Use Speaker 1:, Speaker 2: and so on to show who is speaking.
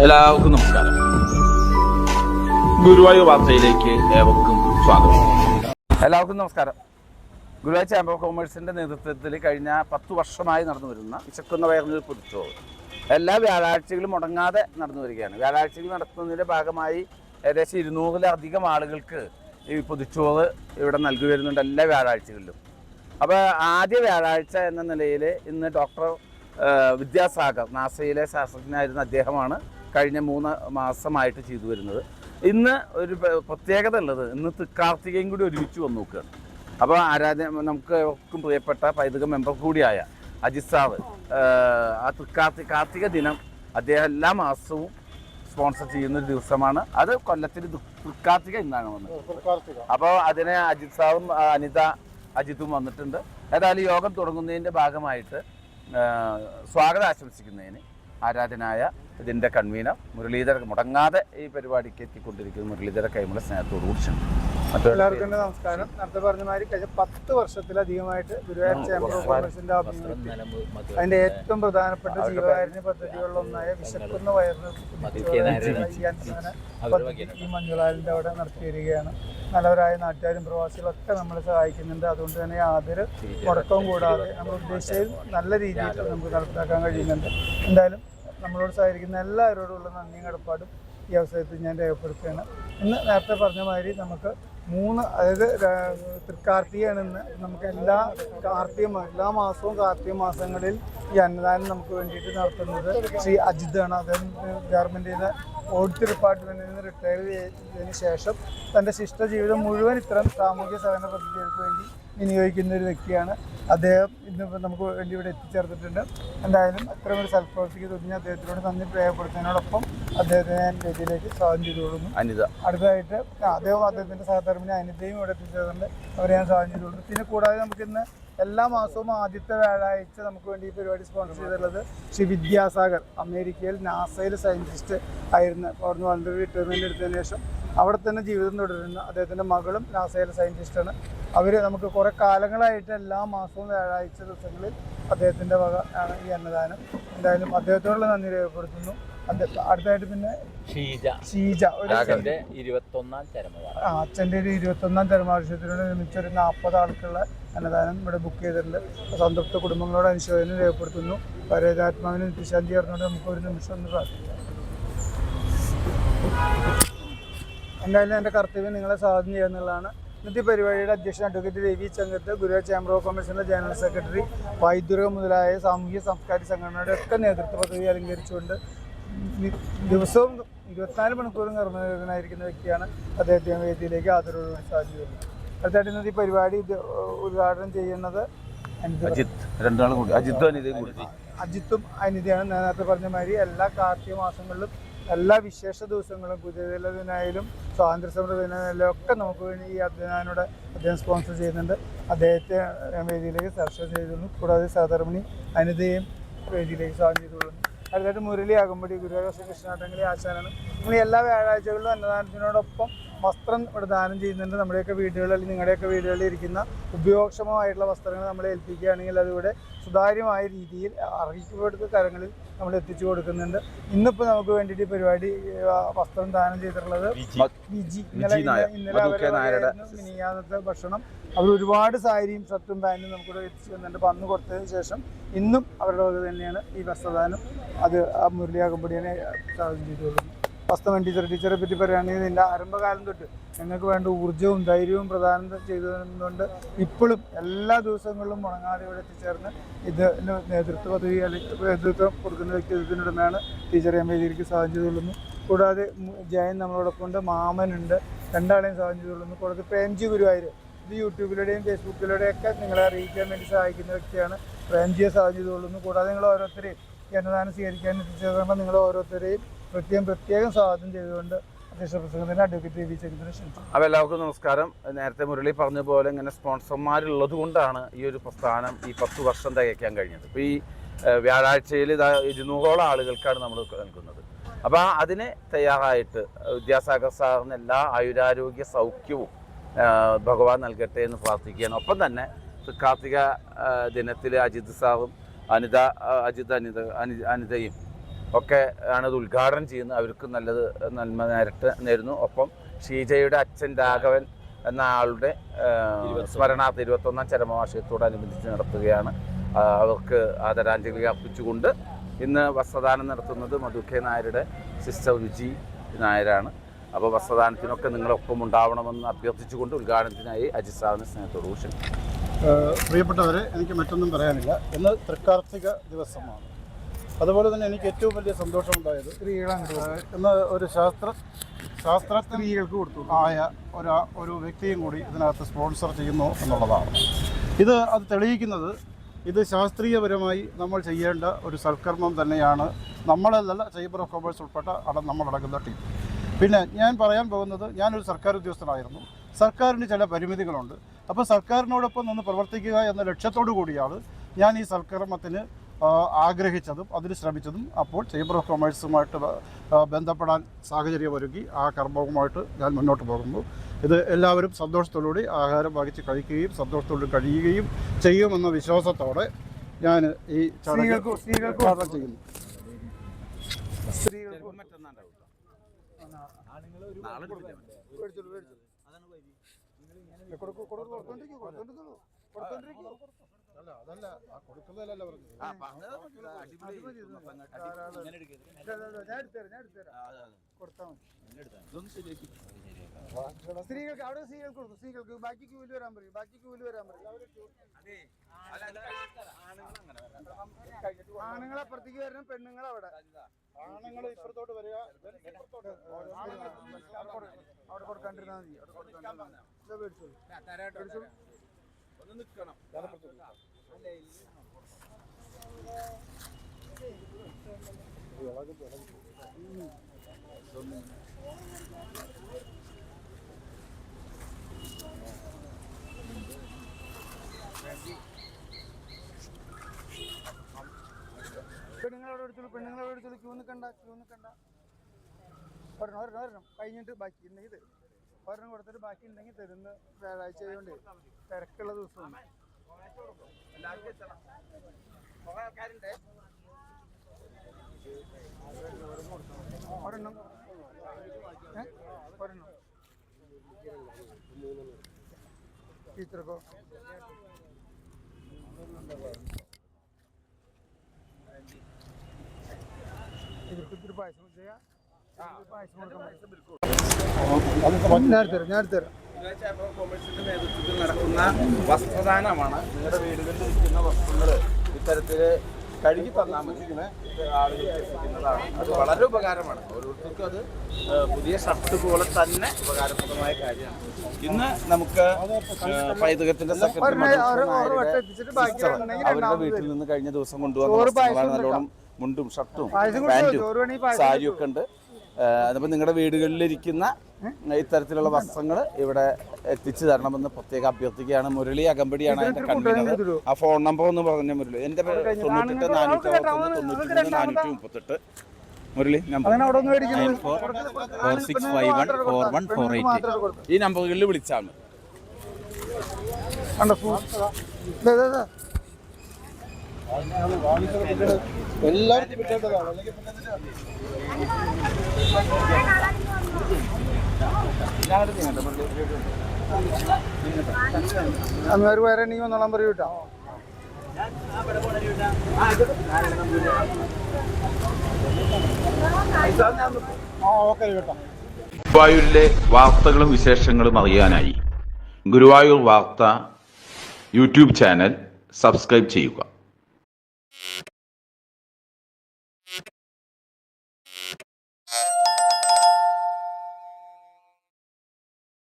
Speaker 1: എല്ലാവർക്കും നമസ്കാരം. ഗുരുവായൂർ വാർത്തയിലേക്ക് ഏവർക്കും സ്വാഗതം. എല്ലാവർക്കും നമസ്കാരം. ഗുരുവായൂർ ചാമ്പർ കോമേഴ്സിന്റെ നേതൃത്വത്തിൽ കഴിഞ്ഞ പത്ത് വർഷമായി നടന്നു വരുന്ന വിശക്കുന്ന വയറിനൊരു പൊതിച്ചോറ് എല്ലാ വ്യാഴാഴ്ചകളും മുടങ്ങാതെ നടന്നു വരികയാണ്. വ്യാഴാഴ്ചകൾ നടത്തുന്നതിന്റെ ഭാഗമായി ഏകദേശം ഇരുന്നൂറിലധികം ആളുകൾക്ക് ഈ പൊതിച്ചോറ് ഇവിടെ നൽകി വരുന്നുണ്ട് എല്ലാ വ്യാഴാഴ്ചകളിലും. അപ്പോൾ ആദ്യ വ്യാഴാഴ്ച എന്ന നിലയിൽ ഇന്ന് ഡോക്ടർ വിദ്യാസാഗർ നാസയിലെ ശാസ്ത്രജ്ഞനായിരുന്ന അദ്ദേഹമാണ് കഴിഞ്ഞ മൂന്ന് മാസമായിട്ട് ചെയ്തു വരുന്നത്. ഇന്ന് ഒരു പ്ര- പ്രത്യേകത ഉള്ളത് ഇന്ന് തൃക്കാർത്തികയും കൂടി ഒരുമിച്ച് വന്നു നോക്കുകയാണ്. അപ്പോൾ ആരാധന നമുക്ക് ഏവർക്കും പ്രിയപ്പെട്ട പൈതൃക മെമ്പർ കൂടിയായ അജിത് സാവ് ആ, തൃക്കാർത്തി കാർത്തിക ദിനം അദ്ദേഹം എല്ലാ മാസവും സ്പോൺസർ ചെയ്യുന്ന ഒരു ദിവസമാണ്. അത് കൊല്ലത്തിൽ തൃക്കാർത്തിക ഇന്നാണ് വന്നത് അപ്പോൾ അതിനെ അജിത് സാവും അനിത അജിത്തും വന്നിട്ടുണ്ട്. ഏതായാലും യോഗം തുടങ്ങുന്നതിന്റെ ഭാഗമായിട്ട് സ്വാഗതം ആശംസിക്കുന്നതിന് ആരാധനായ ഇതിന്റെ കൺവീനർ മുരളീധര മുടങ്ങാതെ ഈ പരിപാടിക്ക് എത്തിക്കൊണ്ടിരിക്കുന്ന മുരളീധര കൈമുള്ള സ്നേഹത്തോട് ക്ഷണിക്കുന്നു.
Speaker 2: എല്ലാവർക്കും എന്റെ നമസ്കാരം. നേരത്തെ പറഞ്ഞ മാതിരി കഴിഞ്ഞ പത്ത് വർഷത്തിലധികമായിട്ട് ഗുരുവായൂർ ചേംബർ ഓഫ് കോമേഴ്സിന്റെ ആഭിമുഖ്യത്തിൽ അതിന്റെ ഏറ്റവും പ്രധാനപ്പെട്ട ജീവകാരുണ്യ പദ്ധതികളിൽ ഒന്നായ വിശക്കുന്ന വയറിന് ഈ മഞ്ഞുളാലിന്റെ അവിടെ നടത്തി വരികയാണ്. നല്ലവരായ നാട്ടുകാരും പ്രവാസികളൊക്കെ നമ്മളെ സഹായിക്കുന്നുണ്ട്. അതുകൊണ്ട് തന്നെ യാതൊരു മുടക്കവും കൂടാതെ നമ്മൾ ഉദ്ദേശിച്ചത് നല്ല രീതിയിൽ നമുക്ക് നടപ്പിലാക്കാൻ കഴിയുന്നുണ്ട്. എന്തായാലും നമ്മളോട് സഹകരിക്കുന്ന എല്ലാവരോടുള്ള നന്ദിയും കടപ്പാടും ഈ അവസരത്തിൽ ഞാൻ രേഖപ്പെടുത്തുകയാണ്. ഇന്ന് നേരത്തെ പറഞ്ഞ മാതിരി നമുക്ക് മൂന്ന് അതായത് തൃക്കാർത്തികയാണ് ഇന്ന് നമുക്ക് എല്ലാ കാർത്തിക എല്ലാ മാസവും കാർത്തിക മാസങ്ങളിൽ ഈ അന്നദാനം നമുക്ക് വേണ്ടിയിട്ട് നടത്തുന്നത് ശ്രീ അജിതാണ് അദ്ദേഹം ഗവൺമെന്റിന്റെ ഓഡിറ്റ് ഡിപ്പാർട്ട്മെന്റിൽ നിന്ന് റിട്ടയർ ചെയ്തതിന് ശേഷം തന്റെ ശിഷ്ട ജീവിതം മുഴുവൻ ഇത്തരം സാമൂഹ്യ സഹകരണ പദ്ധതികൾക്ക് വേണ്ടി വിനിയോഗിക്കുന്ന ഒരു വ്യക്തിയാണ് അദ്ദേഹം. ഇന്നിപ്പോൾ നമുക്ക് വേണ്ടി ഇവിടെ എത്തിച്ചേർന്നിട്ടുണ്ട് എന്തായാലും അത്തരം ഒരു സൽപ്രവർത്തിക്ക് തുടങ്ങി അദ്ദേഹത്തിനോട് നന്ദി രേഖപ്പെടുത്തുന്നതിനോടൊപ്പം അദ്ദേഹത്തെ ഞാൻ വേദിയിലേക്ക് സ്വാഗതം ചെയ്തു കൊടുക്കുന്നു
Speaker 1: അനിത.
Speaker 2: അടുത്തതായിട്ട് അദ്ദേഹം അദ്ദേഹത്തിന്റെ സഹധർമ്മിനെ അനിതയും ഇവിടെ എത്തിച്ചേർന്നുണ്ട് അവരെ ഞാൻ സ്വാഗതം ചെയ്തു കൊടുക്കുന്നു പിന്നെ കൂടാതെ നമുക്കിന്ന് എല്ലാ മാസവും ആദ്യത്തെ വ്യാഴാഴ്ച നമുക്ക് വേണ്ടി ഈ പരിപാടി സ്പോൺസർ ചെയ്തിട്ടുള്ളത് ശ്രീ വിദ്യാസാഗർ അമേരിക്കയിൽ നാസയിൽ സയന്റിസ്റ്റ് ആയിരുന്നു അവിടുന്ന് വളരെ റിട്ടയർമെന്റ് എടുത്തതിന് ശേഷം അവിടെ തന്നെ ജീവിതം തുടരുന്ന അദ്ദേഹത്തിന്റെ മകളും നാസയിലെ സയന്റിസ്റ്റാണ് അവർ നമുക്ക് കുറേ കാലങ്ങളായിട്ട് എല്ലാ മാസവും വ്യാഴാഴ്ച ദിവസങ്ങളിൽ അദ്ദേഹത്തിന്റെ വക ആണ് ഈ അന്നദാനം. എന്തായാലും അദ്ദേഹത്തോടുള്ള നന്ദി രേഖപ്പെടുത്തുന്നു. അടുത്തായിട്ട് പിന്നെ
Speaker 3: ഷീജ.
Speaker 2: ഷീജ ഒരു
Speaker 3: ഇരുപത്തൊന്നാം ചരമവാർഷികം
Speaker 2: ആ, അച്ഛന്റെ ഒരു ഇരുപത്തൊന്നാം ചരമാവശ്യത്തിനോട് നിർമ്മിച്ച ഒരു നാൽപ്പത് ആൾക്കുള്ള അന്നദാനം ഇവിടെ ബുക്ക് ചെയ്തിട്ടുണ്ട്. സംതൃപ്ത കുടുംബങ്ങളോട് അനുശോചനം രേഖപ്പെടുത്തുന്നു. പരേതാത്മാവിന് നിത്യശാന്തി പറഞ്ഞുകൊണ്ട് നമുക്ക് ഒരു നിമിഷം ഒന്ന് പ്രാർത്ഥിക്കാം. എന്തായാലും എന്റെ കർത്തവ്യം നിങ്ങളെ സ്വാഗതം ചെയ്യുക എന്നുള്ളതാണ്. ഇന്നത്തെ പരിപാടിയുടെ അധ്യക്ഷൻ അഡ്വക്കേറ്റ് രവി ചങ്കത്ത് ഗുരുവ ചേംബർ ഓഫ് കൊമേഴ്സിന്റെ ജനറൽ സെക്രട്ടറി വൈദ്യുത മുതലായ സാമൂഹ്യ സാംസ്കാരിക സംഘടനയുടെ ഒക്കെ നേതൃത്വ പദവി അലങ്കരിച്ചുകൊണ്ട് ദിവസവും ഇരുപത്തിനാല് മണിക്കൂറും കർമ്മനിരതനായിരിക്കുന്ന വ്യക്തിയാണ് അദ്ദേഹത്തെ വേദിയിലേക്ക് ആദരവ് സാധിക്കുന്നത്. അടുത്തായിട്ട് ഇന്നത്തെ ഈ പരിപാടി ഉദ്ഘാടനം ചെയ്യുന്നത്
Speaker 1: അജിത് രണ്ടാളും കൂടി. അജിത്തും അനിതയും കൂടി.
Speaker 2: അജിത്തും അനിതയാണ്. നേരത്തെ പറഞ്ഞ മാതിരി എല്ലാ കാർത്തിക മാസങ്ങളിലും എല്ലാ വിശേഷ ദിവസങ്ങളും കുതിരല ദിനായാലും സ്വാതന്ത്ര്യ സമര ദിനായാലും ഒക്കെ നമുക്ക് വേണ്ടി ഈ അദ്ദേഹത്തിനോട് അദ്ദേഹം സ്പോൺസർ ചെയ്യുന്നുണ്ട്. അദ്ദേഹത്തെ വേദിയിലേക്ക് സർച്ച ചെയ്തിരുന്നു. കൂടാതെ സഹധർമ്മിണി അനിതയും വേദിയിലേക്ക് സ്വാഗതം ചെയ്തുകൊള്ളുന്നു. അടുത്തായിട്ട് മുരളി അകമ്പടി ഗുരുവായൂർ കൃഷ്ണാട്ടങ്ങളി ആശാനാണ് നമ്മൾ എല്ലാ വ്യാഴാഴ്ചകളിലും അന്നദാനത്തിനോടൊപ്പം വസ്ത്രം ഇവിടെ ദാനം ചെയ്യുന്നുണ്ട്. നമ്മുടെയൊക്കെ വീടുകളിൽ അല്ലെങ്കിൽ നിങ്ങളുടെയൊക്കെ വീടുകളിൽ ഇരിക്കുന്ന ഉപയോഗക്ഷമമായിട്ടുള്ള വസ്ത്രങ്ങൾ നമ്മളെ ഏൽപ്പിക്കുകയാണെങ്കിൽ അതിവിടെ സുതാര്യമായ രീതിയിൽ അർഹിക്കപ്പെടുന്ന കരങ്ങളിൽ നമ്മൾ എത്തിച്ചു കൊടുക്കുന്നുണ്ട്. ഇന്നിപ്പോൾ നമുക്ക് വേണ്ടിയിട്ട് പരിപാടി വസ്ത്രം ദാനം ചെയ്തിട്ടുള്ളത് വിജി. ഇന്നലെ. ഇന്നലെ അവരുടെ മിനിയാന്നത്തെ ഭക്ഷണം. അവർ ഒരുപാട് സാരിയും ഷർട്ടും പാന്റും നമുക്കിവിടെ എത്തിച്ചു തന്നിട്ടുണ്ട്. അപ്പം അന്ന് കൊടുത്തതിന് ശേഷം ഇന്നും അവരുടെ വക തന്നെയാണ് ഈ വസ്ത്രദാനം അത് ആ മുരളി ചാർജ് ചെയ്തു ചെയ്തുകൊള്ളുന്നു വസ്തവൻ ടീച്ചർ ടീച്ചറെ പറ്റി പറയുകയാണെങ്കിൽ ഇതിന്റെ ആരംഭകാലം തൊട്ട് ഞങ്ങൾക്ക് വേണ്ട ഊർജവും ധൈര്യവും പ്രദാനം ചെയ്തുകൊണ്ട് ഇപ്പോഴും എല്ലാ ദിവസങ്ങളിലും മുടങ്ങാതെ ഇവിടെ എത്തിച്ചേർന്ന് ഇതിന് നേതൃത്വ പദവി അല്ലെങ്കിൽ നേതൃത്വം കൊടുക്കുന്ന വ്യക്തിത്വത്തിനുടമയാണ് ടീച്ചറെ എം വേദിയിലേക്ക് സ്വാഗതം ചെയ്തുകൊള്ളുന്നു കൂടാതെ ജയൻ നമ്മളോടൊപ്പം ഉണ്ട് മാമനുണ്ട് രണ്ടാളെയും സ്വാഗതം ചെയ്തുകൊള്ളുന്നു കൂടാതെ പ്രേംജി ഗുരുവായൂർ ഇത് യൂട്യൂബിലൂടെയും ഫേസ്ബുക്കിലൂടെയും ഒക്കെ നിങ്ങളെ അറിയിക്കാൻ വേണ്ടി സഹായിക്കുന്ന വ്യക്തിയാണ്. പ്രേംജിയെ സ്വാഗതം ചെയ്തുകൊള്ളുന്നു കൂടാതെ നിങ്ങൾ ഓരോരുത്തരെയും ഈ അന്നദാനം സ്വീകരിക്കാൻ എത്തിച്ചേർന്ന നിങ്ങൾ ഓരോരുത്തരെയും പ്രത്യേകം പ്രത്യേകം സ്വാഗതം ചെയ്തുകൊണ്ട് അധ്യക്ഷ അഡ്വക്കേറ്റ് ചന്ദ്രനെ ക്ഷണിച്ചു.
Speaker 1: അപ്പോൾ എല്ലാവർക്കും നമസ്കാരം. നേരത്തെ മുരളി പറഞ്ഞ പോലെ ഇങ്ങനെ സ്പോൺസർമാരുള്ളത് കൊണ്ടാണ് ഈ ഒരു പ്രസ്ഥാനം ഈ പത്ത് വർഷം തികയ്ക്കാൻ കഴിഞ്ഞത്. ഇപ്പോൾ ഈ വ്യാഴാഴ്ചയിൽ ഇരുന്നൂറോളം ആളുകൾക്കാണ് നമ്മൾ നൽകുന്നത്. അപ്പോൾ അതിന് തയ്യാറായിട്ട് വിദ്യാസാഗർ സാറിന് എല്ലാ ആയുരാരോഗ്യ സൗഖ്യവും ഭഗവാൻ നൽകട്ടെ എന്ന് പ്രാർത്ഥിക്കുകയാണ്. ഒപ്പം തന്നെ കാർത്തിക ദിനത്തിൽ അജിത് സാറും അനിത അജിത് അനിത അനി അനിതയും ഒക്കെ ആണ് ഇത് ഉദ്ഘാടനം ചെയ്യുന്നത്. അവർക്ക് നല്ലത് നന്മ നേരിട്ട് നേരുന്നു. ഒപ്പം ഷീജയുടെ അച്ഛൻ രാഘവൻ എന്ന ആളുടെ സ്മരണാർത്ഥ ഇരുപത്തൊന്നാം ചരമവാർഷികത്തോടനുബന്ധിച്ച് നടത്തുകയാണ്. അവർക്ക് ആദരാഞ്ജലി അർപ്പിച്ചുകൊണ്ട് ഇന്ന് വസ്ത്രദാനം നടത്തുന്നത് മധു കെ നായരുടെ സിസ്റ്റർ വിജി നായരാണ്. അപ്പോൾ വസ്ത്രദാനത്തിനൊക്കെ നിങ്ങളൊപ്പം ഉണ്ടാവണമെന്ന് അഭ്യർത്ഥിച്ചുകൊണ്ട് ഉദ്ഘാടനത്തിനായി അജിത് സാറിന് സ്നേഹത്തോട് ക്ഷണിക്കുന്നു.
Speaker 4: ഏഹ് പ്രിയപ്പെട്ടവരെ എനിക്ക് മറ്റൊന്നും പറയാനില്ല. ഇന്ന് തൃക്കാർത്തിക ദിവസമാണ്. അതുപോലെ തന്നെ എനിക്ക് ഏറ്റവും വലിയ സന്തോഷമുണ്ടായത് ഇന്ന് ഒരു ശാസ്ത്ര ശാസ്ത്ര
Speaker 2: സ്ത്രീകൾക്ക് കൊടുത്തു.
Speaker 4: ആയ ഒരു ഒരു വ്യക്തിയും കൂടി ഇതിനകത്ത് സ്പോൺസർ ചെയ്യുന്നു എന്നുള്ളതാണ്. ഇത് അത് തെളിയിക്കുന്നത് ഇത് ശാസ്ത്രീയപരമായി നമ്മൾ ചെയ്യേണ്ട ഒരു സൽക്കർമ്മം തന്നെയാണ്. നമ്മളല്ല ചേംബർ ഓഫ് കോമേഴ്സ് ഉൾപ്പെട്ട അട നമ്മളടങ്ങുന്ന ടീം. പിന്നെ ഞാൻ പറയാൻ പോകുന്നത് ഞാനൊരു സർക്കാർ ഉദ്യോഗസ്ഥനായിരുന്നു സർക്കാരിന് ചില പരിമിതികളുണ്ട് അപ്പോൾ സർക്കാരിനോടൊപ്പം നിന്ന് പ്രവർത്തിക്കുക എന്ന ലക്ഷ്യത്തോടു കൂടിയാണ് ഞാൻ ഈ സൽക്കർമ്മത്തിന് ആഗ്രഹിച്ചതും അതിന് ശ്രമിച്ചതും അപ്പോൾ ചേംബർ ഓഫ് കൊമേഴ്സുമായിട്ട് ബന്ധപ്പെടാൻ സാഹചര്യം ബന്ധപ്പെടാൻ സാഹചര്യമൊരുക്കി ആ കർമ്മവുമായിട്ട് ഞാൻ മുന്നോട്ട് പോകുന്നു ഇത് എല്ലാവരും സന്തോഷത്തോടുകൂടി ആഹാരം വഹിച്ച് കഴിക്കുകയും സന്തോഷത്തോടെ കഴിയുകയും ചെയ്യുമെന്ന വിശ്വാസത്തോടെ ഞാൻ ഈ ചടങ്ങുന്നു
Speaker 2: സ്ത്രീകൾക്ക് സ്ത്രീകൾക്ക്
Speaker 4: ഉദ്ഘാടനം ചെയ്യുന്നു
Speaker 2: സ്ത്രീകൾക്ക് മേടിച്ചോളൂ. കൊടുക്കൂ, കൊടുക്കൂ, സ്ത്രീകൾക്ക് അവിടെ സ്ത്രീകൾക്ക് കൊടുത്തു സ്ത്രീകൾക്ക് ബാക്കി ക്യൂൽ വരാൻ പറയും. ബാക്കി ക്യൂൽ വരാൻ പറയും. ആണുങ്ങൾ അപ്പുറത്തേക്ക് വരണം പെണ്ണുങ്ങൾ അവിടെ.
Speaker 4: ആണുങ്ങൾ ഇപ്പുറത്തോട്ട് വരിക
Speaker 2: അവിടെ കൊടുക്കാണ്ടിരുന്നാൽ മതി അവിടെ കൊടുക്കാൻ മതി. ഒന്ന് മേടിച്ചോളൂ. മേടിച്ചോളൂ. പെണ്ണുങ്ങളവിടെ പെണ്ണുങ്ങളോട് പെണ്ണുങ്ങളവിടെ എടുത്തോളൂ ക്യൂ നിൽക്കണ്ട ക്യൂ നിൽക്കണ്ട ഒരെണ്ണം ഒരെണ്ണം ഒരെണ്ണം. കഴിഞ്ഞിട്ട് ബാക്കി ഉണ്ടെങ്കിൽ ഇത് ഒരെണ്ണം കൊടുത്തിട്ട് ബാക്കി ഉണ്ടെങ്കിൽ തരുന്ന വ്യാഴാഴ്ച ആയതുകൊണ്ട് തിരക്കുള്ള ദിവസമാണ്. ഒരെണ്ണം. ഏ? ഒരെണ്ണം. ടീച്ചർക്കോ ഇവർക്ക് ഇത്തിരി പായസം ചെയ്യാം. പായസം കൊടുക്കാൻ നേരത്തെ തരാം.
Speaker 1: കൊമേഴ്സിന്റെ നേതൃത്വത്തിൽ നടക്കുന്ന വസ്ത്രദാനമാണ് നിങ്ങളുടെ വീടുകളിൽ ഇരിക്കുന്ന വസ്ത്രങ്ങൾ ഇത്തരത്തിൽ കഴുകി തന്നാൽ മതി ആളുകൾക്ക് എത്തിക്കുന്നതാണ്. അത് വളരെ ഉപകാരമാണ്. ഓരോരുത്തർക്കും അത് പുതിയ ഷർട്ട് പോലെ തന്നെ ഉപകാരപ്രദമായ കാര്യമാണ്. ഇന്ന് നമുക്ക് പൈതൃകത്തിന്റെ സെക്രട്ടറി അവരുടെ വീട്ടിൽ നിന്ന് കഴിഞ്ഞ ദിവസം കൊണ്ടുവന്ന നല്ലോണം മുണ്ടും ഷർട്ടും
Speaker 2: പാന്റും പാന്റും സാരിയും
Speaker 1: ഒക്കെ ഉണ്ട്. അതിപ്പോൾ നിങ്ങളുടെ വീടുകളിലിരിക്കുന്ന ഇത്തരത്തിലുള്ള വസ്ത്രങ്ങൾ ഇവിടെ എത്തിച്ചു തരണമെന്ന് പ്രത്യേകം അഭ്യർത്ഥിക്കുകയാണ്. മുരളി അകമ്പടിയാണ് അതിന്റെ കൺവീനർ. ആ ഫോൺ നമ്പർ ഒന്ന് പറഞ്ഞ മുരളി. എന്റെ പേര്. തൊണ്ണൂറ്റെട്ട് നാനൂറ്റി അറുപത്തൊന്ന് തൊണ്ണൂറ്റി മൂന്ന് നാനൂറ്റി മുപ്പത്തെട്ട്. മുരളി നമ്പർ
Speaker 2: അങ്ങനെ അവിടെ ഒന്ന് മേടിക്കുന്നത്?
Speaker 3: One four one four eight.
Speaker 1: ഈ നമ്പറുകളിൽ വിളിച്ചാൽ മതി.
Speaker 2: കണ്ടോ? ഫൂ-
Speaker 1: പേരെ നീ.
Speaker 2: അന്നേരം ഒന്നോളം പറയൂ
Speaker 4: കേട്ടോ
Speaker 5: ഗുരുവായൂരിലെ വാർത്തകളും വിശേഷങ്ങളും അറിയാനായി ഗുരുവായൂർ വാർത്ത യൂട്യൂബ് ചാനൽ സബ്സ്ക്രൈബ് ചെയ്യുക